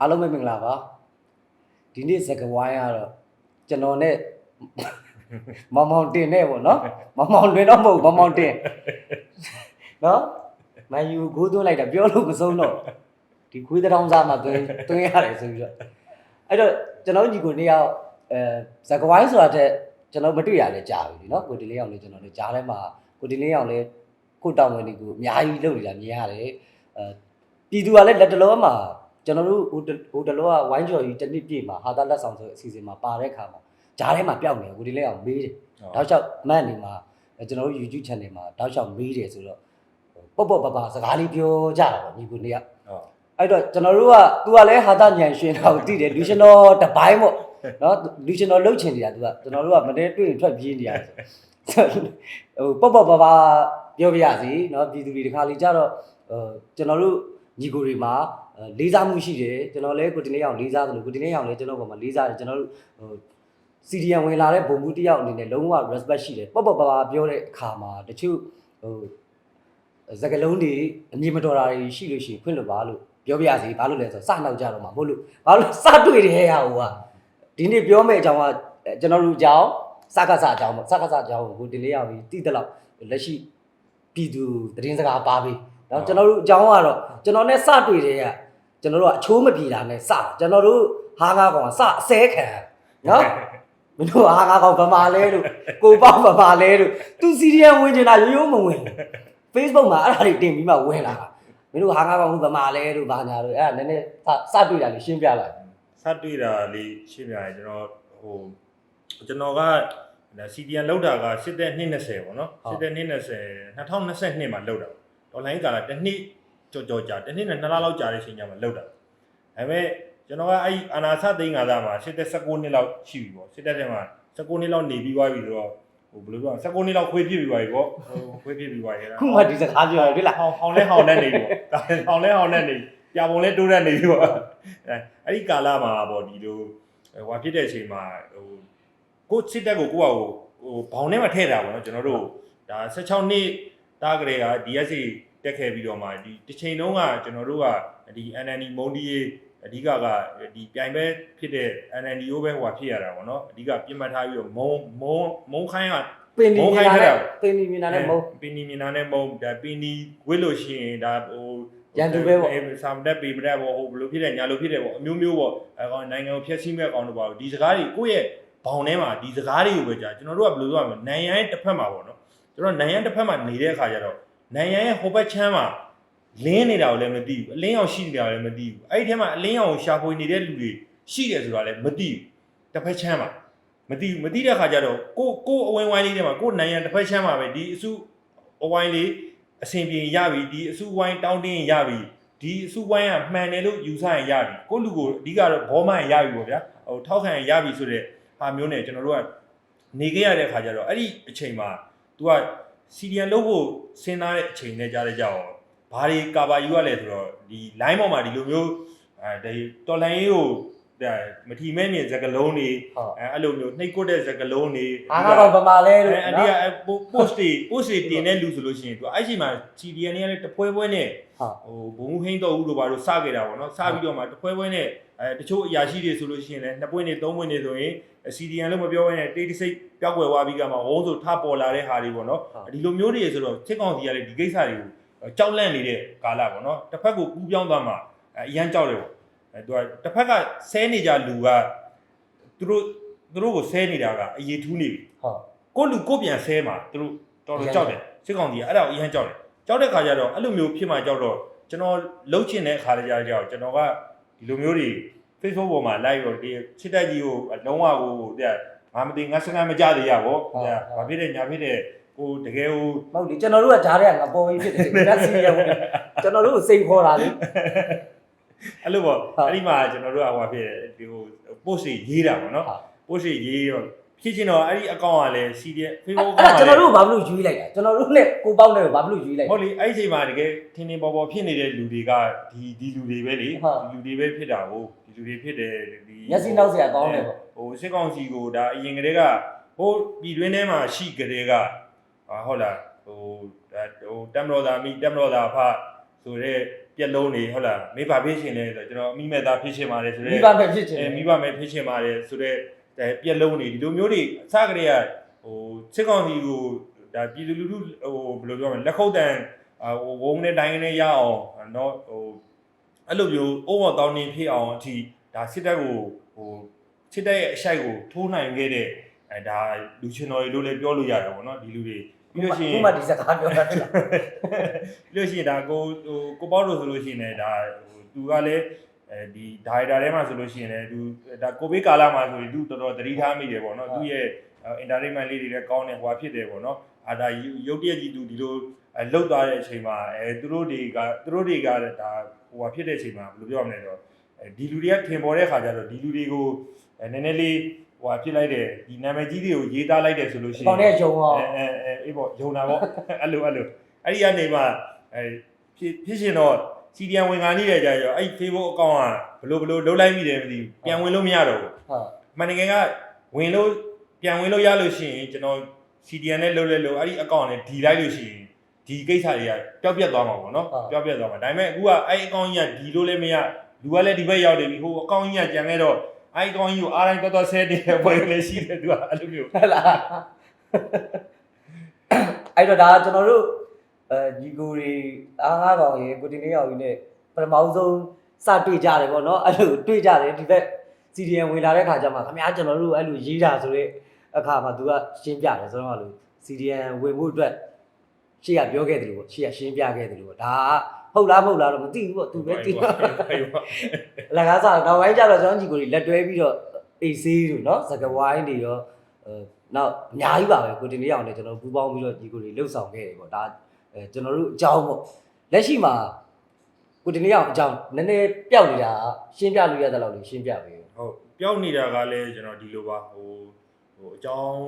အားလုံးပဲမင်္ဂလာပါဒီနေ့စကဝိုင်းကတော့ကျွန်တော်နဲ့မောင်မောင်တင်နဲ့ပေါ့နော်မောင်မောင်လွင်တော့မဟုတ်မောင်မောင်တင်နော်မန်ယူကိုးသွင်းလိုက်တာပြောလို့မဆုံးတော့ဒီခွေးတောင်စားမှာသွင်းသွင်းရတယ်ဆိုပြီးတော့အဲ့တော့ကျွန်တော်ညီကိုနေရောက်အဲစကဝိုင်းဆိုတာတဲ့ကျွန်တော်မတွေ့ရလဲကြာပြီနော်ကိုဒီလေးအောင်လေးကျွန်တော်လည်းကြားထဲမှာကိုဒီလေးအောင်လေးကိုတောင်ဝင်ဒီကိုအများကြီးလုပ်နေတာမြင်ရတယ်အဲပြည်သူကလည်းလက်တလုံးမှာ ကျွန်တော်တို့ဟိုတဟိုတလောကဝိုင်းကျော်ကြီးတစ်နှစ်ပြည့်မှာဟာတာလက်ဆောင်ဆိုတဲ့အစီအစဉ်မှာပါတဲ့ခါမှာဂျားထဲမှာပျောက်နေတယ်ကိုဒီလေးအောင်မေးတယ်တောက်လျှောက်မန့်နေမှာကျွန်တော်တို့ YouTube channel မှာတောက်လျှောက်မေးတယ်ဆိုတော့ပေါ့ပေါ့ပါပါစကားလေးပြောကြတာပေါ့ညီကိုနေကဟုတ်အဲ့တော့ကျွန်တော်တို့က तू ကလည်းဟာတာညံရှင်တာကိုသိတယ်လူရှင်တော်တပိုင်းပေါ့နော်လူရှင်တော်လှုပ်ချင်နေတာ तू ကကျွန်တော်တို့ကမတဲတွေ့ရင်ထွက်ပြေးနေရတယ်ဟိုပေါ့ပေါ့ပါပါပြောပြရစီနော်ပြည်သူတွေဒီခါလေးကြတော့ဟိုကျွန်တော်တို့ ညီကိုတွေမှာလေးစားမှုရှိတယ်ကျွန်တော်လည်းကိုတင်လေးအောင်လေးစားတယ်လို့ကိုတင်လေးအောင်လည်းကျွန်တော်ပေါ်မှာလေးစားတယ်ကျွန်တော်တို့ဟို CDN ဝင်လာတဲ့ဘုံမှုတစ်ယောက်အနေနဲ့လုံးဝ respect ရှိတယ်ပေါ့ပေါ့ပါပါပြောတဲ့အခါမှာတချို့ဟိုစကလုံးတွေအမြင်မတော်တာတွေရှိလို့ရှိရင်ခွင့်လွတ်ပါလို့ပြောပြရစီဘာလို့လဲဆိုတော့စနောက်ကြတော့မှာမဟုတ်လို့ဘာလို့စတွေ့တယ်ဟဲ့ဟိုကဒီနေ့ပြောမယ့်အကြောင်းကအဲကျွန်တော်တို့အကြောင်းစကားစအကြောင်းပေါ့စကားစအကြောင်းကိုကိုတင်လေးရပြီးတည်တယ်လို့လက်ရှိပြည်သူသတင်းစကားပါပြီ နော်ကျွန်တော်တို့အကြောင်းကတော့ကျွန်တော်နဲ့စတွေ့တဲ့ကကျွန်တော်တို့ကအချိုးမပြေတာနဲ့စတာကျွန်တော်တို့ဟာငါကောင်ကစအစဲခံနော်မင်းတို့ဟာငါကောင်ဗမာလဲလို့ကိုပေါ့ဗမာလဲလို့သူစီရီယံဝင်နေတာရိုးရိုးမဝင် Facebook မှာအဲ့ဒါတွေတင်ပြီးမှဝင်လာတာမင်းတို့ဟာငါကောင်ဗမာလဲလို့ဘာညာလို့အဲ့ဒါနည်းနည်းစတွေ့တာလေးရှင်းပြလိုက်စတွေ့တာလေးရှင်းပြရင်ကျွန်တော်ဟိုကျွန်တော်ကဒါ CDN လောက်တာက၈တက်20ပေါ့နော်၈တက်20 2022မှာလောက်တာ ဒေါ်လာကာလာတစ်နှစ်ကြော်ကြော်ကြာတစ်နှစ်နဲ့နှစ်လလောက်ကြာတဲ့အချိန်ကျမှလောက်တာဒါပေမဲ့ကျွန်တော်ကအဲ့အာနာစသိန်းကစားမှာစစ်တဲ့19နှစ်လောက်ရှိပြီပေါ့စစ်တဲ့ထဲမှာ19နှစ်လောက်နေပြီးသွားပြီဆိုတော့ဟိုဘယ်လိုပြော19နှစ်လောက်ခွေးပြစ်ပြီးသွားပြီပေါ့ဟိုခွေးပြစ်ပြီးသွားပြီအဲ့ဒါခုမှဒီစကားပြောရတွေ့လားဟောင်းဟောင်းလဲဟောင်းနဲ့နေပြီပေါ့ဒါဟောင်းလဲဟောင်းနဲ့နေပြပုံလဲတိုးတဲ့နေပြီပေါ့အဲအဲ့ဒီကာလမှာပေါ့ဒီလိုဟိုဖြစ်တဲ့အချိန်မှာဟိုကိုစစ်တက်ကိုကိုကဟိုဟိုဘောင်ထဲမှာထည့်တာပေါ့နော်ကျွန်တော်တို့ဒါ16နှစ် တားကလေးက DSC တက်ခဲ့ပြီးတော့မှဒီတစ်ချိန်လုံးကကျွန်တော်တို့ကဒီ NND မုံဒီရေးအဓိကကဒီပြိုင်ပဲဖြစ်တဲ့ NND ကိုပဲဟိုဖြစ်ရတာပေါ့နော်အဓိကပြစ်မှတ်ထားပြီးတော့မုံမုံမုံခိုင်းကပင်ဒီမုံမြခိုင်င်းတာထက်နဲ့တာပင်ဒီမြင်တာနဲ့မဟုတ်ပင်နီမြင်တာနဲ့မဟုတ်ဒါပင်နီဝစ်လို့ရှိရင်ဒါဟိုရန်သူပဲပေါ့အဲဆမ်တက်ပေမတက်ပေါ့ဟိုဘယ်လိုဖြစ်တယ်ညာလိုဖြစ်တယ်ပေါ့အမျိုးမျိုးပေါ့အဲကောင်နိုင်ငံကိုဖျက်ဆီးမဲ့ကောင်တို့ပါဒီစကားတွေကိုယ့်ရဲ့ဘောင်ထဲမှာဒီစကားတွေကိုပဲကြာကျွန်တော်တို့ကဘယ်လိုပြောရမလဲနိုင်ငံရဲ့တစ်ဖက်မှာပေါ့နော် ကျွန်တော်နိုင်ငံတစ်ဖက်မှာနေတဲ့အခါကျတော့နိုင်ငံရဲ့ဟိုဘက်ချမ်းမှာလင်းနေတာကိုလည်းမသိဘူးအလင်းအောင်ရှိနေတာကိုလည်းမသိဘူးအဲ့ဒီထဲမှာအလင်းအောင်ရှာဖွေနေတဲ့လူတွေရှိတယ်ဆိုတာလည်းမသိဘူးတစ်ဖက်ချမ်းမှာမသိဘူးမသိတဲ့အခါကျတော့ကိုကိုအဝိုင်းဝိုင်းလေးထဲမှာကိုနိုင်ငံတစ်ဖက်ချမ်းမှာပဲဒီအစုအဝိုင်းလေးအဆင်ပြေရပြီဒီအစုဝိုင်းတောင်းတင်းရပြီဒီအစုဝိုင်းကမှန်တယ်လို့ယူဆရင်ရပြီကိုယ့်လူကိုအဓိကတော့ဘောမှန်ရပြီပေါ့ဗျာဟိုထောက်ခံရင်ရပြီဆိုတဲ့ဟာမျိုးနဲ့ကျွန်တော်တို့ကနေခဲ့ရတဲ့ခါကျတော့အဲ့ဒီအချိန်မှာ तू ကစီဒီယန်လုပ်ဖို့စဉ်းစားတဲ့အချိန်နဲ့ကြားရကြအောင်ဘာတွေကာဘာယူရလဲဆိုတော့ဒီ line ပေါ်မှာဒီလိုမျိုးအဲဒီတော်လိုင်းရေးကိုဒါမထီမဲ့မြင်စကလုံးတွေဟုတ်အဲအဲ့လိုမျိုးနှိတ်ကွက်တဲ့စကလုံးတွေဟာငါကောင်ဗမာလဲလို့အဲအဒီက post တွေ post တွေတင်တဲ့လူဆိုလို့ရှိရင်သူအဲ့ချိန်မှာ CDN တွေကလည်းတပွဲပွဲနဲ့ဟုတ်ဟိုဘုံဟိန်းတော်ဦးတို့ဘာလို့စခဲ့တာပေါ့နော်စပြီးတော့မှတပွဲပွဲနဲ့အဲတချို့အရာရှိတွေဆိုလို့ရှိရင်လည်းနှစ်ပွင့်နေသုံးပွင့်နေဆိုရင် CDN လို့မပြောဘဲနဲ့တေးတိစိတ် ပျောက်ွယ်သွားပြီးကမှဝုန်းဆိုထပေါ်လာတဲ့ဟာတွေပေါ့နော်ဒီလိုမျိုးတွေဆိုတော့စစ်ကောင်စီကလည်းဒီကိစ္စတွေကိုကြောက်လန့်နေတဲ့ကာလပေါ့နော်တစ်ဖက်ကိုကူးပြောင်းသွားမှအရန်ကြောက်တယ်ပေါ့အဲသူကတစ်ဖက်ကဆဲနေကြလူကသူတို့သူတို့ကိုဆဲနေတာကအရေးထူးနေပြီဟုတ်ကိုလူကိုပြန်ဆဲမှာသူတို့တော်တော်ကြောက်တယ်စစ်ကောင်ကြီးကအဲ့ဒါကိုအရင်ကြောက်တယ်ကြောက်တဲ့ခါကျတော့အဲ့လိုမျိုးဖြစ်မှကြောက်တော့ကျွန်တော်လှုပ်ချင်တဲ့ခါတည်းကြတော့ကျွန်တော်ကဒီလိုမျိုးတွေ Facebook ပေါ်မှာ live တော့ဒီချစ်တက်ကြီးကိုလုံးဝကိုတဲ့ ငါမသိငါစကားမကြသေးရပါဘောတဲ့ဘာဖြစ်တဲ့ညာဖြစ်တဲ့ကိုတကယ်ကိုမဟုတ်လေကျွန်တော်တို့ကဂျားထဲကငပေါ်ကြီးဖြစ်တယ်လက်စီရဝင်ကျွန်တော်တို့ကိုစိတ်ခေါ်တာလေအဲ့လိုပေါ့ဟုတ်အဲ့ဒီမှာကျွန်တော်တို့ကဟိုဖြစ်ဒီဟို post တွေရေးတာပေါ့နော်ဟုတ် post တွေရေးတော့ ဖြစ်ချင်တော့အဲ့ဒီအကောင့်ကလည်း CDF Facebook ကအဲ့ဒါကျွန်တော်တို့ကဘာလို့ယူလိုက်တာကျွန်တော်တို့နဲ့ကိုပေါက်နဲ့ဘာလို့ယူလိုက်လဲ ဟုတ်လေအဲ့ဒီအချိန်မှာတကယ်ထင်းထင်းပေါ်ပေါ်ဖြစ်နေတဲ့လူတွေကဒီဒီလူတွေပဲလေဒီဟုတ်လူတွေပဲဖြစ်တာကိုဒီလူတွေဖြစ်တယ်ဒီမျက်စိနောက်စရာကောင်းတယ်ပေါ့ ဟိုစစ်ကောင်စီကိုဒါအရင်ကတည်းကဟိုပြည်တွင်းထဲမှာရှိကတည်းကဟာဟုတ်လားဟိုဒါဟိုတမ်မတော်သားမိတမ်မတော်သားဖဆိုတော့ပြက်လုံးနေဟုတ်လားမိဘဖြစ်ရှင်လဲဆိုတော့ကျွန်တော်အမိမဲ့သားဖြစ်ရှင်ပါတယ်ဆိုတော့ မိဘပဲဖြစ်ချင်အဲမိဘမဲ့ဖြစ်ရှင်ပါတယ်ဆိုတော့ ပြက်လုံးတွေဒီလိုမျိုးတွေအစကတည်းကဟိုစစ်ကောင်စီကိုဒါပြည်သူလူထုဟိုဘယ်လိုပြောမလဲလက်ခုပ်တန်ဟိုဝုံနဲ့တိုင်းနဲ့ရအောင်เนาะဟိုအဲ့လိုမျိုးအိုးဝတောင်းနေဖြစ်အောင်အထိဒါစစ်တပ်ကိုဟိုစစ်တပ်ရဲ့အရှိုက်ကိုထိုးနိုင်ခဲ့တဲ့အဲဒါလူချင်းတော်တွေလို့လည်းပြောလို့ရတယ်ပေါ့နော်ဒီလူတွေပြီးလို့ရှိရင် ခုမှဒီစကားပြောတာလား ပြီးလို့ရှိရင်ဒါကိုဟိုကိုပေါ့လို့ဆိုလို့ရှိရင်လည်းဒါဟိုသူကလည်း အဲဒီဒါရိုက်တာထဲမှာဆိုလို့ရှိရင်လည်းသူဒါကိုဗစ်ကာလမှာဆိုရင်သူတော်တော်သတိထားမိတယ်ပေါ့နော်သူရဲ့ entertainment လေးတွေလည်းကောင်းတယ်ဟိုဟာဖြစ်တယ်ပေါ့နော်အာဒါရုပ်တရက်ကြီးသူဒီလိုလှုပ်သွားတဲ့အချိန်မှာအဲသူတို့တွေကသူတို့တွေကဒါဟိုဟာဖြစ်တဲ့အချိန်မှာဘယ်လိုပြောရမလဲဆိုတော့အဲဒီလူတွေကထင်ပေါ်တဲ့ခါကျတော့ဒီလူတွေကိုနည်းနည်းလေးဟိုဟာဖြစ်လိုက်တယ်ဒီနာမည်ကြီးတွေကိုရေးသားလိုက်တယ်ဆိုလို့ရှိရင်ပေါင်နဲ့ယုံအောင်အဲအဲအဲအေးပေါ့ယုံတာပေါ့အဲ့လိုအဲ့လိုအဲ့ဒီကနေမှအဲဖြစ်ဖြစ်ရှင်တော့ စီဒီယန်ဝင်ကာနေတယ်ကြာရောအဲ့ Facebook အကောင့်ကဘလို့ဘလို့လုံးလိုက်မိတယ်မသိဘူးပြန်ဝင်လို့မရတော့ဘူးဟာမန်နေကန်ကဝင်လို့ပြန်ဝင်လို့ရလို့ရှိရင်ကျွန်တော် CDN နဲ့လုံးလဲလို့အဲ့ဒီအကောင့်နဲ့ဒီလိုက်လို့ရှိရင်ဒီကိစ္စတွေကပျောက်ပြတ်သွားမှာပေါ့နော်ပျောက်ပြတ်သွားမှာဒါပေမဲ့အခုကအဲ့အကောင့်ကြီးကဒီလို့လည်းမရလူကလည်းဒီဘက်ရောက်နေပြီဟိုအကောင့်ကြီးကကြံခဲ့တော့အဲ့အကောင့်ကြီးကိုအားတိုင်းတော်တော်ဆဲတယ်ပွဲလည်းရှိတယ်သူကအဲ့လိုမျိုးဟဲ့လားအဲ့တော့ဒါကျွန်တော်တို့ အဲညီကိုတွေအားငါးကောင်ရေကိုတင်နေရောက်ကြီးနဲ့ပထမဆုံးစတွေ့ကြတယ်ပေါ့နော်အဲ့လိုတွေ့ကြတယ်ဒီဘက် CDN ဝင်လာတဲ့ခါကျမှခင်ဗျားကျွန်တော်တို့အဲ့လိုရေးတာဆိုတဲ့အခါမှာ तू ကရှင်းပြတယ်ဆိုတော့လို့ CDN ဝင်ဖို့အတွက်ရှေ့ကပြောခဲ့တယ်လို့ပေါ့ရှေ့ကရှင်းပြခဲ့တယ်လို့ပေါ့ဒါကဟုတ်လားမဟုတ်လားတော့မသိဘူးပေါ့ तू ပဲသိတာအဲ့ပါအလကားစားတော့နောက်ပိုင်းကျတော့ကျွန်တော်ညီကိုတွေလက်တွဲပြီးတော့အေးဆေးတို့နော်စကဝိုင်းတွေရောအဲနောက်အများကြီးပါပဲကိုတင်လေးအောင်လည်းကျွန်တော်ပူးပေါင်းပြီးတော့ညီကိုတွေလှုပ်ဆောင်ခဲ့တယ်ပေါ့ဒါ အဲကျွန်တော်တို့အကြောင်းပေါ့လက်ရှိမှာကိုတင်လေးအောင်အကြောင်းနည်းနည်းပျောက်နေတာရှင်းပြလို့ရတဲ့လောက်လေးရှင်းပြပေးဟုတ်ပျောက်နေတာကလည်းကျွန်တော်ဒီလိုပါဟိုဟိုအကြောင်း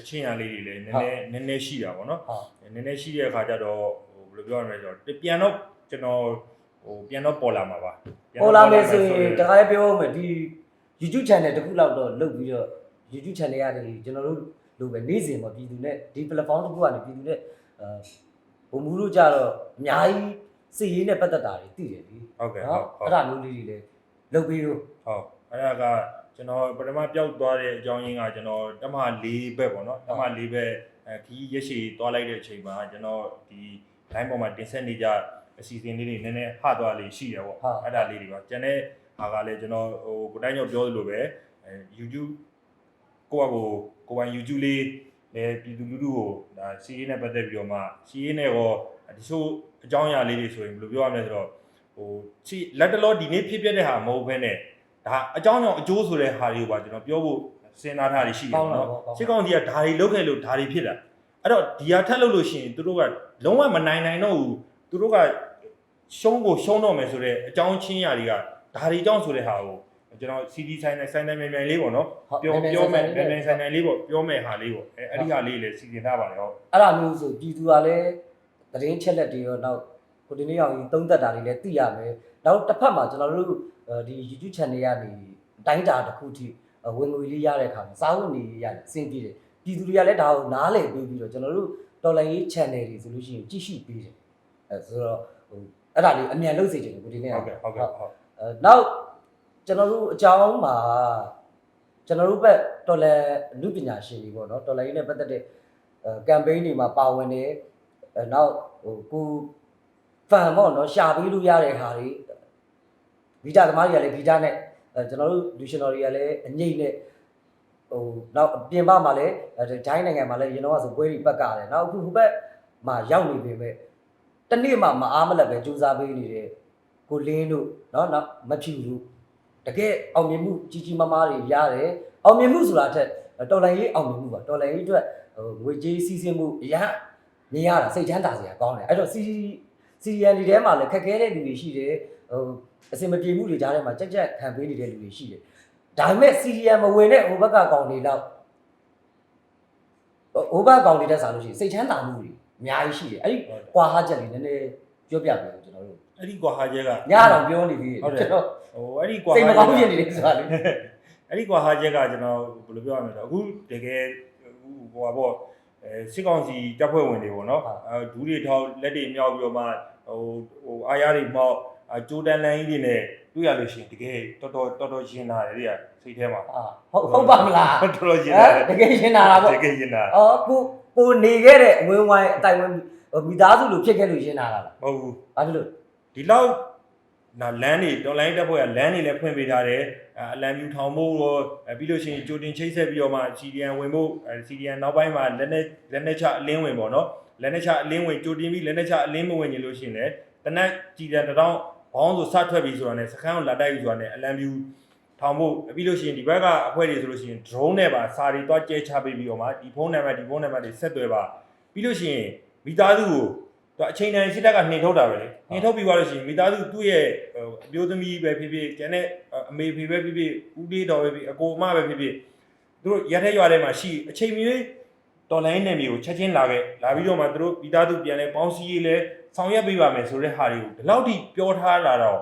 အချင်းအရာလေးတွေလည်းနည်းနည်းနည်းနည်းရှိတာပေါ့နော်ဟုတ်နည်းနည်းရှိတဲ့အခါကျတော့ဟိုဘယ်လိုပြောရမလဲဆိုတော့ပြန်တော့ကျွန်တော်ဟိုပြန်တော့ပေါ်လာမှာပါပြန်ပေါ်တော့လာမယ်ဆိုဆိုရင်တခါလေးပြောမယ်ဒီ YouTube channel တစ်ခုလောက်တော့လုပ်ပြီးတော့ YouTube channel ရတယ်ကျွန်တော်တို့လိုပဲနေ့စဉ်ပေါ့ပြည်သူနဲ့ဒီ platform တစ်ခုကနေပြည်သူနဲ့အဲ ဘုံမူလို့ကြတော့အများကြီးစီရေးနဲ့ပတ်သက်တာတွေသိတယ်လीဟုတ်ကဲ့နော်ဟုတ်ဟုတ်အဲ့ဒါမျိုးလေးတွေလည်းလုပ်ပြီးတော့ဟုတ်အဲ့ဒါကကျွန်တော်ပထမပျောက်သွားတဲ့အကြောင်းရင်းကကျွန်တော်တမ၄ဘက်ပေါ့နော်တမ၄ဘက်အဲခီးရက်ရှည်သွားလိုက်တဲ့အချိန်မှာကျွန်တော်ဒီ line ပေါ်မှာတင်ဆက်နေကြအစီအစဉ်လေးတွေနည်းနည်းဟသွားလေးရှိတယ်ပေါ့အဲ့ဒါလေးတွေပါကျန်တဲ့ဟာကလည်းကျွန်တော်ဟိုကိုတိုင်းကျော်ပြောသလိုပဲအဲ YouTube ကိုယ့်အကိုကိုယ်ပိုင် YouTube လေး လည်းပြည်သူလူထုကိုဒါစီးရေးနဲ့ပတ်သက်ပြီးတော့မှစီးရေးနဲ့ရောဒီဆိုအကြောင်းအရာလေးတွေဆိုရင်ဘယ်လိုပြောရမလဲဆိုတော့ဟိုချီလက်တလောဒီနေ့ဖြစ်ပျက်တဲ့ဟာမဟုတ်ဘဲနဲ့ဒါအကြောင်းကြောင့်အကျိုးဆိုတဲ့ဟာတွေကိုပါကျွန်တော်ပြောဖို့စဉ်းစားထားရရှိတယ်ပေါ့နော်စစ်ကောင်စီကဓာရီလုတ်ခဲ့လို့ဓာရီဖြစ်တာအဲ့တော့ဒီဟာထက်လို့လို့ရှိရင်သူတို့ကလုံးဝမနိုင်နိုင်တော့ဘူးသူတို့ကရှုံးကိုရှုံးတော့မယ်ဆိုတော့အကြောင်းချင်းရာတွေကဓာရီကြောင့်ဆိုတဲ့ဟာကို ကျွန်တော် CD ဆိုင်နဲ့ဆိုင်တိုင်းမြန်မြန်လေးပေါ့နော်ပြောပြောမယ်မြန်မြန်ဆိုင်ဆိုင်လေးပေါ့ပြောမယ်ဟာလေးပေါ့အဲအဲ့ဒီဟာလေးလည်းစီစဉ်ထားပါတယ်ဟုတ်အဲ့ဒါမျိုးဆိုပြည်သူကလည်းသတင်းချက်လက်တွေရောနောက်ကိုဒီနေ့အောင်ကြီးသုံးသက်တာတွေလည်းသိရမယ်နောက်တစ်ဖက်မှာကျွန်တော်တို့ဒီ YouTube channel ကနေအတိုင်းတာတစ်ခုထိဝင်ငွေလေးရတဲ့အခါမှာစာဝတ်နေရေးရတယ်အဆင်ပြေတယ်ပြည်သူတွေကလည်းဒါကိုနားလည်ပြီးပြီးတော့ကျွန်တော်တို့တော်လိုင်းရေး channel တွေဆိုလို့ရှိရင်ကြည့်ရှုပေးတယ်အဲဆိုတော့ဟိုအဲ့ဒါလေးအမြန်လုပ်စေချင်တယ်ကိုဒီနေ့ဟုတ်ကဲ့ဟုတ်ကဲ့ဟုတ်အဲနောက် ကျွန်တော်တို့အကြောင်းမှာကျွန်တော်တို့ဘက်တော်လန်လူပညာရှင်တွေပေါ့နော်တော်လန်ရေးနဲ့ပတ်သက်တဲ့အဲကမ်ပိန်းတွေမှာပါဝင်နေအဲနောက်ဟိုကိုဖန်ပေါ့နော်ရှာပေးလို့ရတဲ့ဟာတွေဗီဇသမားတွေကလည်းဗီဇနဲ့အဲကျွန်တော်တို့လူရှင်တော်တွေကလည်းအငိမ့်နဲ့ဟိုနောက်အပြင်ပမှာလည်းအဲဒိုင်းနိုင်ငံမှာလည်းရင်တော့ဆိုပွဲတွေပတ်ကတယ်နောက်အခုဟိုဘက်မှာရောက်နေပြီမဲ့တနေ့မှမအားမလက်ပဲစူးစမ်းပေးနေတဲ့ ကိုလင်းတို့เนาะနောက်မဖြူတို့ တကယ်အောင်မြင်မှုကြီးကြီးမားမားတွေရတယ်အောင်မြင်မှုဆိုတာထက်တော်လိုင်းရေးအောင်မြင်မှုပါတော်လိုင်းရေးအတွက်ဟိုငွေကြေးစီးဆင်းမှုအရင်မြင်ရတာစိတ်ချမ်းသာစရာကောင်းတယ်အဲ့တော့စီစီရန်ဒီထဲမှာလည်းခက်ခဲတဲ့လူတွေရှိတယ်ဟိုအစင်မပြေမှုတွေကြားထဲမှာကြက်ကြက်ခံပေးနေတဲ့လူတွေရှိတယ်ဒါပေမဲ့စီရီယံမဝင်တဲ့ဟိုဘက်ကကောင်တွေတော့ဟိုဘက်ကောင်တွေတက်စားလို့ရှိရင်စိတ်ချမ်းသာမှုတွေအများကြီးရှိတယ်အဲ့ဒီကွာဟာချက်လေးနည်းနည်း ပြောပြပေးဦးကျွန်တော်တို့အဲ့ဒီကွာဟာချက်ကညတော့ပြောနေသေးတယ်ဟုတ်တယ်ကျွန်တော်ဟိုအဲ့ဒီကွာစိတ်မဟာကောင်းချဖြက်ကစ်နေတယ်ဆိုတာလေအဲ့ဒီကွာဟာချက်ကကျွန်တော်ဘယ်လိုပြောရမလဲဆိုတော့အခုတကယ်ဟိုဟာပေါ့အဲစစ်ကောင်စီတပ်ဖွဲ့ဝင်တွေပေါ့နော်အဲဒူးတွေထောက်လက်တွေမြောက်ပြီးတော့မှဟိုဟိုအားရတွေမောက်အဂျိုဒန်လန်ကြီးတွေနဲ့တွေ့ရလို့ရှိရင်တကယ်တော်တော်တော်တော်ရင်နာတယ်တွေကစိတ်ထဲမှာအာဟုတ်ဟုတ်ပါမလားတော်တော်ရင်ဟနာမ်တကယ်ရှင်းတာလားပေါ့တကယ်ရင်နာအော်ကိုကိုနေခဲ့တဲ့အဝင်းဝိုင်းအတိုင်ဝင်း မိသားစုလိုဖြစ်ခဲ့လို့ရှင်းတာလားမဟုတ်ဘူးဘာဖြစ်လို့ဒီလောက်နာလမ်းတွေတော်လိုင်းတက်ဖို့ကလမ်းတွေလည်းဖွင့်ပေးထားတယ်အလံမြူထောင်ဖို့ရောပြီးလို့ရှိရင်ကြိုတင်ချိတ်ဆက်ပြီးတော့မှ CDN ဝင်ဖို့ CDN နောက်ပိုင်းမှာလက်နဲ့လက်နဲ့ချအလင်းဝင်ပေါ့နော်လက်နဲ့ချအလင်းဝင်ကြိုတင်ပြီးလက်နဲ့ချအလင်းမဝင်ရင်လို့ရှိရင်လည်းတနက်ကြည်တန်တထောင်ဘောင်းဆိုစထွက်ပြီးဆိုတော့ねစခန်းကိုလာတိုက်ပြီးဆိုတော့ねအလံမြူထောင်ဖို့ပြီးလို့ရှိရင်ဒီဘက်ကအဖွဲတွေဆိုလို့ရှိရင် drone နဲ့ပါစာတွေတွားကျဲချပေးပြီးတော့မှဒီဖုန်းနံပါတ်ဒီဖုန်းနံပါတ်တွေဆက်သွယ်ပါပြီးလို့ရှိရင် မိသားစုကိုသူအချိန်တန်စစ်တပ်ကနှင်ထုတ်တာပဲလေနှင်ထုတ်ပြီးသွားလို့ရှိရင်မိသားစုသူ့ရဲ့အမျိုးသမီးပဲဖြစ်ဖြစ်ကျန်တဲ့အမေဖေပဲဖြစ်ဖြစ်ဦးလေးတော်ပဲဖြစ်အကိုအမပဲဖြစ်ဖြစ်သူတို့ရတဲ့ရွာထဲမှာရှိအချိန်မီတော်လိုင်းနယ်မြေကိုချက်ချင်းလာခဲ့လာပြီးတော့မှသူတို့မိသားစုပြန်လဲပေါင်းစည်းရေးလဲဆောင်ရွက်ပေးပါမယ်ဆိုတဲ့ဟာတွေကိုဒီလောက်ထိပြောထားလာတော့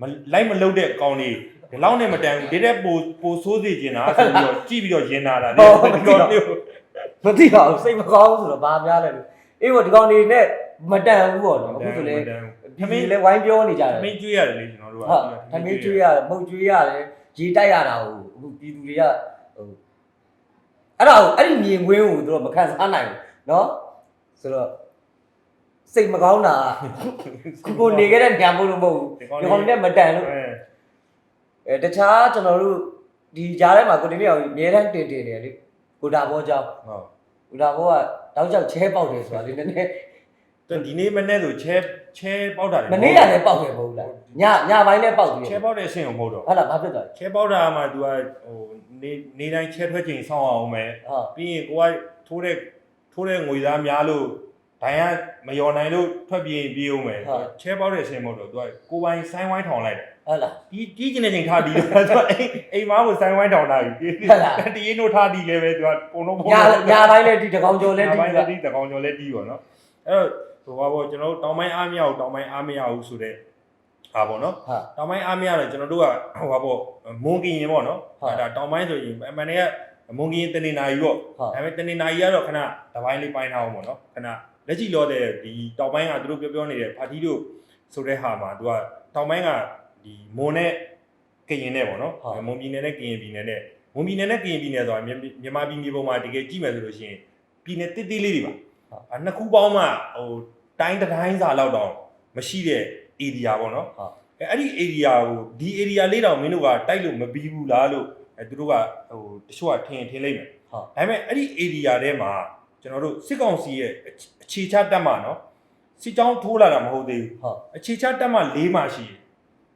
မလိုက်မလုပ်တဲ့အကောင်တွေဒီလောက်နဲ့မတန်ဘူးဒီတဲ့ပိုပိုဆိုးစေချင်တာဆိုပြီးတော့ကြည့်ပြီးတော့ရင်နာတာဒီကောင်မျိုးမသိပါဘူးစိတ်မကောင်းဘူးဆိုတော့ဘာများလဲလို့ အေးပေါ့ဒီကောင်နေနဲ့မတန်ဘူးပေါ့နော်အခုဆိုလဲထမင်းလဲဝိုင်းပြောနေကြတယ်ထမင်းကျွေးရတယ်လေကျွန်တော်တို့ကဟုတ်ထမင်းကျွေးရတယ်မုတ်ကျွေးရတယ်ရေတိုက်ရတာဟိုအခုပြည်သူတွေကဟိုအဲ့ဒါအဲ့ဒီမြင်ကွင်းကိုတို့မခံစားနိုင်ဘူးနော်ဆိုတော့စိတ်မကောင်းတာခုကိုနေခဲ့တဲ့ညံမို့လို့မဟုတ်ဘူးဒီကောင်နဲ့မတန်လို့အဲတခြားကျွန်တော်တို့ဒီကြားထဲမှာကိုတင်လေးအောင်အများတန်းတင်တင်နေလေကိုဒါဘောကြောင့်ဟုတ်ကိုဒါဘောက တောက်ချောက်ချဲပေါက်တယ်ဆိုတာလေနည်းနည်းတော့ဒီနေ့မနေ့ဆိုချဲချဲပေါက်တာမနေ့ကလည်းပေါက်တယ်မဟုတ်လားညညပိုင်းလည်းပေါက်သေးတယ်ချဲပေါက်တဲ့အဆင့်ကိုမဟုတ်တော့ဟုတ်လားဘာဖြစ်သွားလဲချဲပေါက်တာမှ तू ကဟိုနေနေတိုင်းချဲထွက်ချိန်ဆောင်းအောင်မယ်ဟုတ်ပြီးရင်ကိုကထိုးတဲ့ထိုးတဲ့ငွေသားများလို့ဒိုင်ကမယော်နိုင်လို့ထွက်ပြေးပြေးအောင်မယ်ချဲပေါက်တဲ့အဆင့်မဟုတ်တော့ तू ကကိုပိုင်ဆိုင်းဝိုင်းထောင်လိုက်တယ် ဟုတ်လားဒီကြီးကျင်တဲ့ချိန်ထားဒီတော့ तू အိမ်အိမ်မားကိုဆိုင်းဝိုင်းထောင်လာပြီဟုတ်လားတရင်တို့ထားဒီလည်းပဲ तू ကပုံလုံးပုံညညပိုင်းလည်းဒီတကောင်ကျော်လည်းဒီဒီပိုင်းကလည်းဒီတကောင်ကျော်လည်းတီးပါတော့အဲ့တော့ဟိုပါပေါ့ကျွန်တော်တို့တောင်ပိုင်းအားမရဘူးတောင်ပိုင်းအားမရဘူးဆိုတဲ့ဟာပေါ့နော်ဟာတောင်ပိုင်းအားမရတော့ကျွန်တော်တို့ကဟိုပါပေါ့မွန်ကင်ရင်ပေါ့နော်ဟုတ်ဒါတောင်ပိုင်းဆိုရင်အမှန်တကယ်မွန်ကင်တနေနာရီပေါ့ဟုတ်ဒါပေမဲ့တနေနာရီကတော့ခဏတပိုင်းလေးပိုင်းထားအောင်ပေါ့နော်ခဏလက်ကြည့်လို့တဲ့ဒီတောင်ပိုင်းကသူတို့ပြောပြောနေတဲ့ဖာတီတို့ဆိုတဲ့ဟာမှာသူကတောင်ပိုင်းက ဒီမွန်နဲ့ကရင်နဲ့ပေါ့နော်မွန်ပြည်နယ်နဲ့ကရင်ပြည်နယ်နဲ့မွန်ပြည်နယ်နဲ့ကရင်ပြည်နယ်ဆိုတာမြန်မာပြည်မြေပုံမှာတကယ်ကြည့်မယ်ဆိုလို့ရှိရင်ပြည်နယ်တစ်တိလေးတွေပါအဲနှစ်ခုပေါင်းမှဟိုတိုင်းတိုင်းစာလောက်တော့မရှိတဲ့ area ပေါ့နော်ဟုတ်အဲအဲ့ဒီ area ကိုဒီ area လေးတောင်မင်းတို့ကတိုက်လို့မပြီးဘူးလားလို့အဲသူတို့ကဟိုတချို့ကထင်ထင်လိမ့်မယ်ဟုတ်ဒါပေမဲ့အဲ့ဒီ area ထဲမှာကျွန်တော်တို့စစ်ကောင်စီရဲ့အခြေချတက်မှနော်စစ်ကြောင်းထိုးလာတာမဟုတ်သေးဘူးဟုတ်အခြေချတက်မှ၄မှရှိတယ်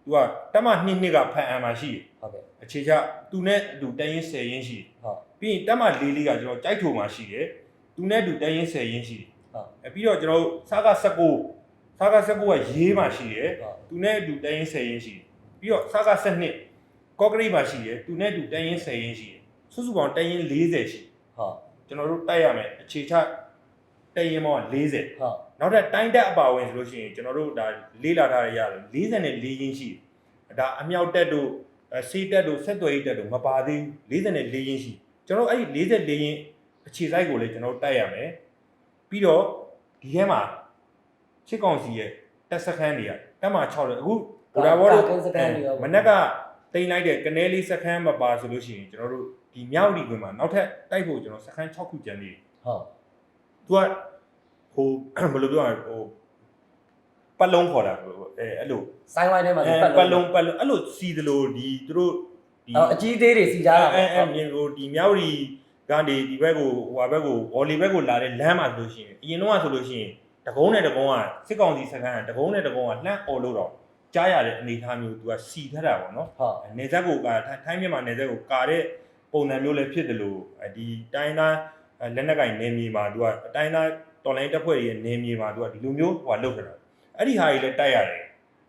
သူကတက်မှ2နှစ်ကဖန်အံမှာရှိတယ်ဟုတ်ကဲ့အခြေချသူနဲ့အတူတန်းရင်10ရင်းရှိတယ်ဟုတ်ပြီးရင်တက်မှ၄လေးကကျွန်တော်ကြိုက်ထုံမှာရှိတယ်သူနဲ့အတူတန်းရင်10ရင်းရှိတယ်ဟုတ်အဲပြီးတော့ကျွန်တော်တို့စားက19စားက19ကရေးမှရှိတယ်ဟုတ်သူနဲ့အတူတန်းရင်10ရင်းရှိတယ်ပြီးတော့စားက12ကော့ကရိတ်မှာရှိတယ်သူနဲ့အတူတန်းရင်10ရင်းရှိတယ်စုစုပေါင်းတန်းရင်40ရှိတယ်ဟုတ်ကျွန်တော်တို့တိုက်ရမယ်အခြေချတက်ရင်ပေါင်း40ဟုတ် နောက်ထပ်တိုင်းတက်အပါဝင်ဆိုလို့ရှိရင်ကျွန်တော်တို့ဒါလေးလာထားရရတယ်44ရင်းရှိတယ်ဒါအမြောက်တက်တို့အဲစေးတက်တို့ဆက်သွယ်ရေးတက်တို့မပါသေးဘူး44ရင်းရှိကျွန်တော်အဲ့ဒီ44ရင်းအခြေစိုက်ကိုလည်းကျွန်တော်တို့တိုက်ရမယ်ပြီးတော့ဒီထဲမှာချစ်ကောင်စီရဲ့တက်စခန်းတွေကတက်မှာ6တယ်အခုဘူရာဘောတို့မနက်ကတိန်လိုက်တဲ့ကနဲလေးစခန်းမပါဆိုလို့ရှိရင်ကျွန်တော်တို့ဒီမြောက်ဒီကွင်းမှာနောက်ထပ်တိုက်ဖို့ကျွန်တော်စခန်း6ခုကျန်နေတယ်ဟုတ်သူက ဟိုဘယ်လိုပြောရလဲဟိုပတ်လုံးခေါ်တာဟိုအဲအဲ့လိုဆိုင်ဝိုင်းထဲမှာအဲပတ်ပတ်လုံးလုံးပတ်လုံးအဲ့လိုစီသလိုဒီသူတို့ဒီအော်အကြီးသေးတွေစီထားတာအဲအဲပေါ့မြင်ဟိုဒီမြောက်ရီကနေဒီဘက်ကိုဟိုဟာဘက်ကိုဝေါ်လီဘက်ကိုလာတဲ့လမ်းမှာဆိုလို့ရှိရင်အရင်တော့ဆိုလို့ရှိရင်တကုန်းနဲ့တကုန်းကစစ်ကောင်စီစခန်းကတကုန်းနဲ့တကုန်းကလှမ်းអော်လို့တော့ကြားရတဲ့အနေအထားမျိုးသူကစီထက်တာပေါ့နော်ဟုတ်နေဇက်ကိုကထိုင်းမြန်မာနေဇက်ကိုကာတဲ့ပုံစံမျိုးလည်းဖြစ်တယ်လို့ဒီတိုင်းသားလက်နက်ကင်နေမြေမှာသူကအတိုင်းသား တော်လိုင်းတက်ဖွဲ့ရဲ့နေမြေမှာသူကဒီလိုမျိုးဟိုလောက်ထားတာအဲ့ဒီဟာကြီးလည်းတိုက်ရတယ်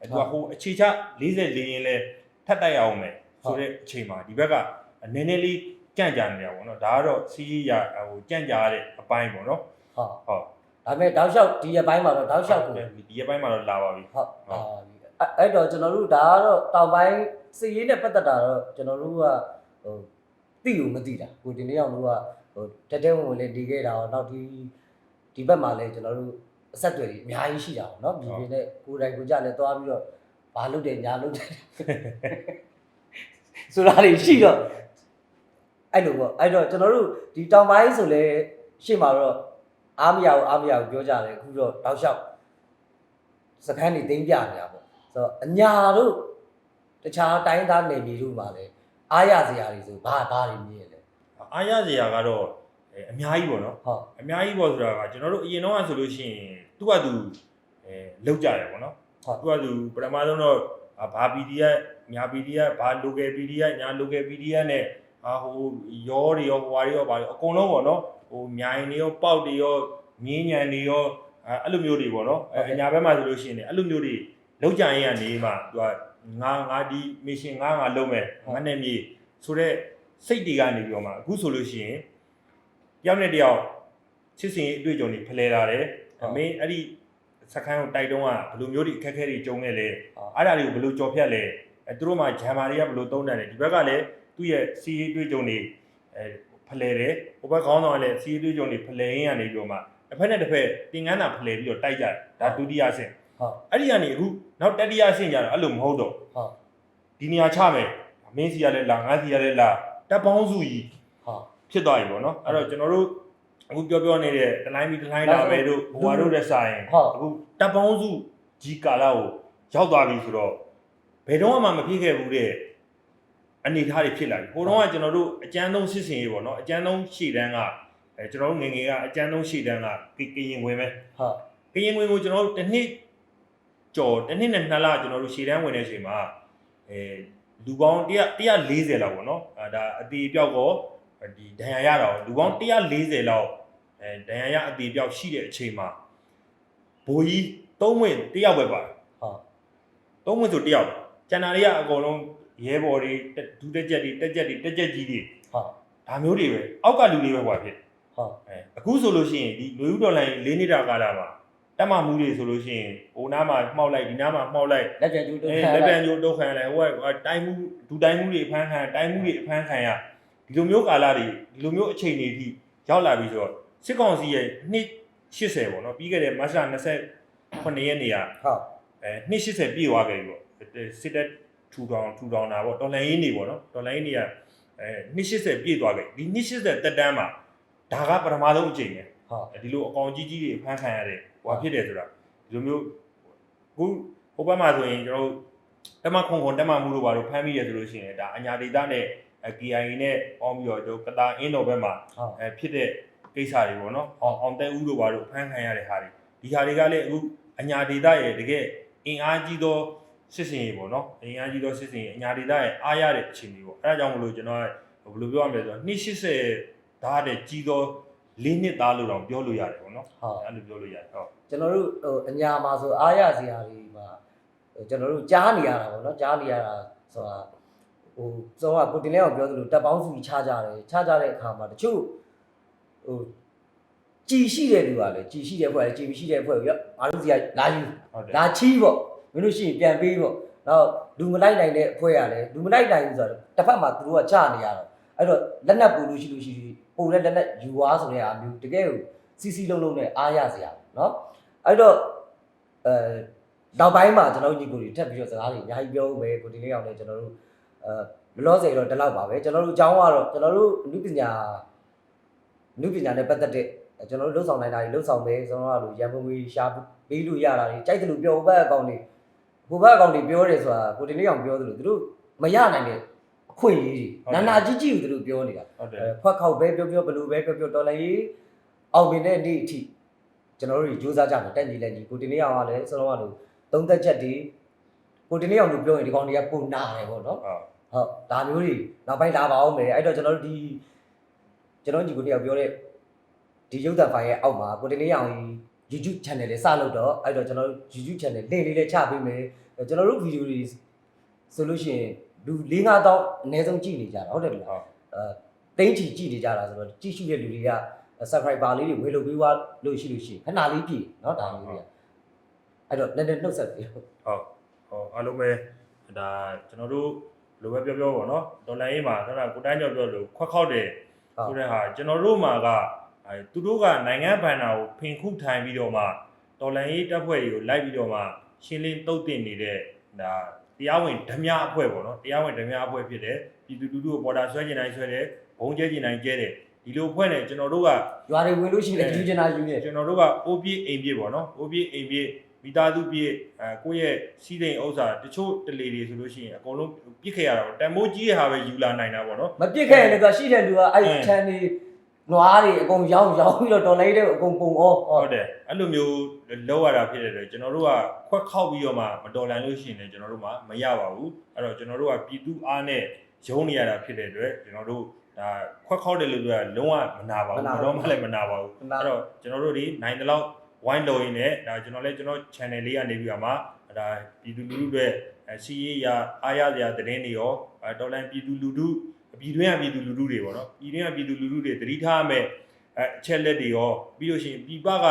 သူကဟိုအခြေချ44ရင်းလဲထပ်တိုက်ရအောင်မယ်ဆိုတဲ့အချိန်မှာဒီဘက်ကနည်းနည်းလေးကြန့်ကြာနေတာပေါ့နော်ဒါကတော့စီးရီးရဟိုကြန့်ကြာရတဲ့အပိုင်းပေါ့နော်ဟုတ်ဟုတ်ဒါပေမဲ့တောက်လျှောက်ဒီရပိုင်းမှာတော့တောက်လျှောက်ကိုဒီအပိုင်းမှာတော့လာပါပြီဟုတ်အာအဲ့တော့ကျွန်တော်တို့ဒါကတော့တောင်ပိုင်းစီရေးနဲ့ပတ်သက်တာတော့ကျွန်တော်တို့ကဟိုသိလို့မသိတာကိုတင်လေးအောင်တို့ကဟိုတက်တဲဝင်ဝင်လေးဒီခဲ့တာတော့နောက်ဒီ ဒီဘက်မှာလည်းကျွန်တော်တို့အဆက်အသွယ်တွေအများကြီးရှိတာပေါ့နော်ဒီပြင်နဲ့ကိုယ်တိုင်ကိုယ်ကြလည်းသွားပြီးတော့ဘာလုပ်တယ်ညာလုပ်တယ်ဆိုတာတွေရှိတော့အဲ့လိုပေါ့အဲ့တော့ကျွန်တော်တို့ဒီတောင်ပိုင်းဆိုလဲရှေ့မှာတော့အားမရဘူးအားမရဘူးပြောကြတယ်အခုတော့တောက်လျှောက်စကန်းတွေတင်းပြနေတာပေါ့ဆိုတော့အညာတို့တခြားတိုင်းသားနယ်မြေတို့မှာလည်းအားရစရာတွေဆိုဘာဘာတွေမြင်ရလဲအားရစရာကတော့ အဲအများကြီးပေါ့နော်ဟုတ်အများကြီးပေါ့ဆိုတာကကျွန်တော်တို့အရင်တော့ဆိုလို့ရှိရင်သူ့ဟာသူအဲလောက်ကြတယ်ပေါ့နော်ဟုတ်သူ့ဟာသူပထမဆုံးတော့အာဘာ PDF ညာ PDF ဘာ local PDF ညာ local PDF နဲ့အာဟိုရောတွေရောဟိုဟာတွေရောဘာတွေအကုန်လုံးပေါ့နော်ဟိုမြိုင်တွေရောပေါက်တွေရောမြင်းညံတွေရောအဲအဲ့လိုမျိုးတွေပေါ့နော်အဲအညာဘက်မှာဆိုလို့ရှိရင်လည်းအဲ့လိုမျိုးတွေလောက်ကြရင်ကနေမှသူကငါငါဒီ mission ငါငါလုံးမယ်ငါနဲ့မြေဆိုတော့စိတ်တွေကနေပြီးတော့မှအခုဆိုလို့ရှိရင် တယောက်နဲ့တယောက်ချစ်စင်ရေးအတွေ့အကြုံတွေဖလှယ်လာတယ်ဟုတ်အမင်းအဲ့ဒီစခန်းကိုတိုက်တုံးကဘယ်လိုမျိုးတွေအခက်အခဲတွေကြုံခဲ့လဲဟုတ်အဲ့ဒါတွေကိုဘယ်လိုကြော်ဖြတ်လဲအဲသူတို့မှဂျမ်မာတွေကဘယ်လိုသုံးတယ်လဲဒီဘက်ကလည်းသူ့ရဲ့စီးရေးအတွေ့အကြုံတွေအဲဖလှယ်တယ်ဟိုဘက်ခေါင်းဆောင်ကလည်းစီးရေးအတွေ့အကြုံတွေဖလှယ်ရင်းကနေပြီးတော့မှတစ်ဖက်နဲ့တစ်ဖက်တင်ကန်းတာဖလှယ်ပြီးတော့တိုက်ကြတယ်ဒါဒုတိယဆင့်ဟုတ်အဲ့ဒီကနေအခုနောက်တတိယဆင့်ကျတော့အဲ့လိုမဟုတ်တော့ဟုတ်ဒီနေရာချမယ်မင်းစီရလဲလာငါစီရလဲလာတပ်ပေါင်းစုကြီးဟုတ် ဖြစ်သွားပြီပေါ့နော်အဲ့တော့ကျွန်တော်တို့အခုပြောပြောနေတဲ့တလိုင်းမီတလိုင်းလာမယ်တို့ဟိုဟာတို့တဲ့ဆိုင်ဟုတ်အခုတပ်ပေါင်းစုကြီးကာလာကိုရောက်သွားပြီဆိုတော့ဘယ်တော့မှမဖြစ်ခဲ့ဘူးတဲ့အနေအထားတွေဖြစ်လာပြီဟိုတော့ကကျွန်တော်တို့အကျန်းဆုံးစစ်စင်ရေးပေါ့နော်အကျန်းဆုံးရှေ့တန်းကအဲကျွန်တော်တို့ငယ်ငယ်ကအကျန်းဆုံးရှေ့တန်းကကကရင်ဝင်ပဲဟုတ်ကရင်ဝင်ကိုကျွန်တော်တို့တစ်နှစ်ကျော်တစ်နှစ်နဲ့နှစ်လကျွန်တော်တို့ရှေ့တန်းဝင်တဲ့အချိန်မှာအဲလူပေါင်း100 140လောက်ပေါ့နော်အဲဒါအတီအပြောက်ကော ဒီဒဏ်ရာရတာကိုလူပေါင်း140လောက်အဲဒဏ်ရာရအတီအပြောက်ရှိတဲ့အချိန်မှာဘိုးကြီးသုံးဝင်တစ်ယောက်ပဲပါတယ်ဟုတ်သုံးဝင်ဆိုတစ်ယောက်ကျန်တာတွေကအကုန်လုံးရဲဘော်တွေဒူးတက်ချက်တွေတက်ချက်တွေတက်ချက်ကြီးတွေဟုတ်ဒါမျိုးတွေပဲအောက်ကလူတွေပဲဟွာဖြစ်ဟုတ်အဲအခုဆိုလို့ရှိရင်ဒီလူဦးဒေါ်လာလေးနေတာကာလမှာတက်မှမှုတွေဆိုလို့ရှိရင်ဟိုနားမှာမှောက်လိုက်ဒီနားမှာမှောက်လိုက်လက်ကျန်ကျူးတော့အဲလက်ပြန်ကြိုးတုတ်ခံလိုက်ဟိုကတိုင်းမှုဒူတိုင်းမှုတွေအဖမ်းခံတိုင်းမှုတွေအဖမ်းခံရ ဒီလိုမျိုးကာလတွေဒီလိုမျိုးအချိန်တွေအထိရောက်လာပြီဆိုတော့စစ်ကောင်စီရဲ့နှစ်80ပေါ့နော်ပြီးခဲ့တဲ့မတ်လ29ရက်နေ့ကဟုတ်အဲနှစ်80ပြည့်သွားခဲ့ပြီပေါ့စစ်တပ်ထူထောင်ထူထောင်တာပေါ့တော်လိုင်းရင်းနေပေါ့နော်တော်လိုင်းရင်းနေကအဲနှစ်80ပြည့်သွားခဲ့ဒီနှစ်80တက်တန်းမှာဒါကပထမဆုံးအချိန်ပဲဟုတ်ဒီလိုအကောင်ကြီးကြီးတွေဖမ်းခံရတယ်ဟိုဖြစ်တယ်ဆိုတာဒီလိုမျိုးခုဟိုဘက်မှာဆိုရင်ကျွန်တော်တို့တက်မခုံခုံတက်မမှုလို့ပါတော့ဖမ်းမိရဆိုလို့ရှိရင်ဒါအညာဒေတာနဲ့ KIA နဲ့ပေါင်းပြီးတော့ကျွန်တော်ကတာအင်းတော်ဘက်မှာဟုတ်အဲဖြစ်တဲ့ကိစ္စတွေပေါ့နော်အောင်အောင်တဲဦးတို့ပါတော့ဖမ်းခံရတဲ့ဟာတွေဒီဟာတွေကလည်းအခုအညာဒေတာရဲ့တကယ်အင်အားကြီးသောစစ်စင်ရေးပေါ့နော်အင်အားကြီးသောစစ်စင်ရေးအညာဒေတာရဲ့အားရတဲ့အခြေအနေပေါ့အဲဒါကြောင့်မလို့ကျွန်တော်ကဘယ်လိုပြောရမလဲဆိုတော့280ဓာတ်တဲ့ကြီးသောလေးနှစ်သားလို့တော့ပြောလို့ရတယ်ပေါ့နော်ဟုတ်အဲ့လိုပြောလို့ရတယ်ဟုတ်ကျွန်တော်တို့ဟိုအညာမှာဆိုအားရစရာတွေမှာဟိုကျွန်တော်တို့ကြားနေရတာပေါ့နော်ကြားနေရတာဆိုတာ ဟိုစောကကိုတင်လဲအောင်ပြောသလိုတက်ပေါင်းစုကြီးခြားကြတယ်ခြားကြတဲ့အခါမှာတချို့ဟိုကြည်ရှိတဲ့လူကလည်းကြည်ရှိတဲ့ဖွဲ့ကြည်မရှိတဲ့ဖွဲ့ရောအားလုံးစီကလာယူ ဟုတ်တယ် လာချီးပေါ့မင်းတို့ရှိရင်ပြန်ပေးပေါ့နောက်လူမလိုက်နိုင်တဲ့အဖွဲ့ရလဲလူမလိုက်နိုင်ဘူးဆိုတော့တစ်ဖက်မှာသူတို့ကချနေရတော့အဲ့တော့လက်နက်ပူလို့ရှိလို့ရှိပြီးပုံနဲ့လက်နက်ယူသွားဆိုတဲ့အမျိုးတကယ်ကိုစီစီလုံးလုံးနဲ့အားရစရာเนาะအဲ့တော့အဲနောက်ပိုင်းမှာကျွန်တော်တို့ညီကိုတွေထပ်ပြီးတော့စကားတွေအများကြီးပြောဦးမယ်ကိုဒီလေးအောင်လည်းကျွန်တော်တို့အဲ မလို့စေတော့ဒီလောက်ပါပဲကျွန်တော်တို့အကြောင်းကတော့ကျွန်တော်တို့အနုပညာအနုပညာနဲ့ပတ်သက်တဲ့ကျွန်တော်တို့လှုပ်ဆောင်နိုင်တာတွေလှုပ်ဆောင်မယ်ကျွန်တော်တို့ကလိုရန်ပုံငွေရှာပေးလို့ရတာတွေကြိုက်တယ်လို့ပြောဘက်အကောင့်တွေဘိုဘက်အကောင့်တွေပြောတယ်ဆိုတာကိုတင်လေးအောင်ပြောသလိုသူတို့မရနိုင်တဲ့အခွင့်အရေးတွေနာနာကြီးကြီးကိုသူတို့ပြောနေတာဟုတ်တယ်အဲဖွက်ခောက်ပဲပြောပြောဘလူပဲပြောပြောတော်လည်းရေးအောင်မြင်တဲ့နေ့အထိကျွန်တော်တို့တွေစူးစမ်းကြမယ်တက်ညီလက်ညီကိုတင်လေးအောင်ကလည်းစလုံးကလို့သုံးသက်ချက်တွေကိုတင်လေးအောင်လို့ပြောရင်ဒီကောင်တွေကပုံနာတယ်ပေါ့နော် ဟုတ် ဟုတ်ဒါမျိုးတွေနောက်ပိုင်းလာပါအောင်မယ်အဲ့တော့ကျွန်တော်တို့ဒီကျွန်တော်ညီကိုတယောက်ပြောတဲ့ဒီရုပ်သံဖိုင်ရဲ့အောက်မှာကိုတင်လေးအောင်ကြီး YouTube channel လေးစလုပ်တော့အဲ့တော့ကျွန်တော်တို့ YouTube channel link လေးလည်းချပေးမယ်ကျွန်တော်တို့ video တွေဆိုလို့ရှိရင်လူ၄၅တောင်းအနည်းဆုံးကြည့်နေကြတာဟုတ်တယ်မလား ဟုတ် အဲတိမ့်ချီကြည့်နေကြတာဆိုတော့ကြည့်ရှုတဲ့လူတွေက subscriber လေးတွေဝေလို့ပြီးသွားလို့ရှိလို့ရှိရင်ခဏလေးပြည့်เนาะဒါမျိုးတွေကအဲ့တော့လည်းလည်းနှုတ်ဆက်ပြီး ဟုတ်ဟောအားလုံးပဲဒါကျွန်တော်တို့ လိုပဲပြောပြောပေါ့နော်ဒေါ်လာရေးမှာခဏကိုတိုင်းကြော်ပြောလို့ခွက်ခောက်တယ်ဟုတ်ဆိုတဲ့ဟာကျွန်တော်တို့မှာကအဲသူတို့ကနိုင်ငံဘဏ္ဍာကိုဖင်ခုထိုင်ပြီးတော့မှတော်လန်ရေးတပ်ဖွဲ့တွေကိုလိုက်ပြီးတော့မှရှင်းလင်းတုတ်တင်နေတဲ့ဒါတရားဝင်ဓမြအဖွဲ့ပေါ့နော်တရားဝင်ဓမြအဖွဲ့ဖြစ်တယ်ပြည်သူလူထုကိုပေါ်တာဆွဲကျင်တိုင်းဆွဲတယ်ဘုံကျဲကျင်တိုင်းကျဲတယ်ဒီလိုအဖွဲ့နဲ့ကျွန်တော်တို့ကရွာတွေဝင်လို့ရှိရင်လည်းယူချင်တာယူနေကျွန်တော်တို့ကအိုးပြေးအိမ်ပြေးပေါ့နော်အိုးပြေးအိမ်ပြေး မိသားစုပြေးအဲကိုယ့်ရဲ့စီးစိမ်ဥစ္စာတချို့တလေတွေဆိုလို့ရှိရင်အကုန်လုံးပြစ်ခဲ့ရတာပေါ့တန်မိုးကြီးရဲ့ဟာပဲယူလာနိုင်တာပေါ့နော်မပြစ်ခဲ့ရင်လည်းသူကရှိတဲ့လူကအဲ့အင်းချန်နေနွားတွေအကုန်ရောင်းရောင်းပြီးတော့တော်လိုင်းတဲ့အကုန်ပုံဩဟုတ်တယ်အဲ့လိုမျိုးလောက်ရတာဖြစ်တဲ့အတွက်ကျွန်တော်တို့ကခွက်ခောက်ပြီးတော့မှမတော်လန်လို့ရှိရင်လည်းကျွန်တော်တို့မှမရပါဘူးအဲ့တော့ကျွန်တော်တို့ကပြည်သူအားနဲ့ရုံးနေရတာဖြစ်တဲ့အတွက်ကျွန်တော်တို့ဒါခွက်ခောက်တယ်လို့ပြောတာလုံးဝမနာပါဘူးမတော်မှလည်းမနာပါဘူးအဲ့တော့ကျွန်တော်တို့ဒီနိုင်တဲ့လောက် ဝိုင်းတော်ရင်းနဲ့ဒါကျွန်တော်လည်းကျွန်တော် channel လေးကနေပြီးတော့မှဒါပြည်သူလူထုတွေအစီရေးရအားရစရာသတင်းတွေရောအဲတော်လန်ပြည်သူလူထုပြည်တွင်းကပြည်သူလူထုတွေပေါ့နော်ပြည်တွင်းကပြည်သူလူထုတွေသတိထားမယ်အဲအချက်လက်တွေရောပြီးလို့ရှိရင်ပြည်ပက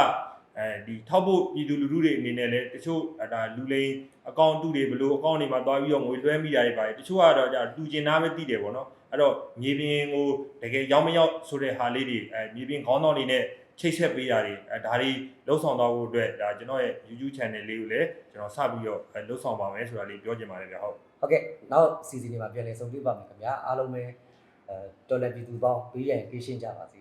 အဲဒီထောက်ဖို့ပြည်သူလူထုတွေအနေနဲ့လည်းတချို့အဲဒါလူလိန်အကောင့်တုတွေဘယ်လိုအကောင့်တွေမှာတွားပြီးတော့ငွေလွှဲမိတာတွေပါတယ်တချို့ကတော့じゃတူကျင်သားပဲတည်တယ်ပေါ့နော်အဲ့တော့မြေပြင်ကိုတကယ်ရောက်မရောက်ဆိုတဲ့ဟာလေးတွေအဲမြေပြင်ခေါင်းဆောင်တွေနဲ့ ချိတ်ဆက်ပေးတာတွေအဲဒါတွေလှုပ်ဆောင်သွားဖို့အတွက်ဒါကျွန်တော်ရဲ့ YouTube channel လေးကိုလည်းကျွန်တော်စပြီးတော့အဲလှုပ်ဆောင်ပါမယ်ဆိုတာလေးပြောချင်ပါတယ်ဗျဟုတ်ဟုတ်ကဲ့နောက်စီစဉ်တွေမှာပြန်လည်ဆုံတွေ့ပါမယ်ခင်ဗျာအားလုံးပဲအဲတော်လက်ပြည်သူပေါင်းဘေးရန်ကင်းရှင်းကြပါစေ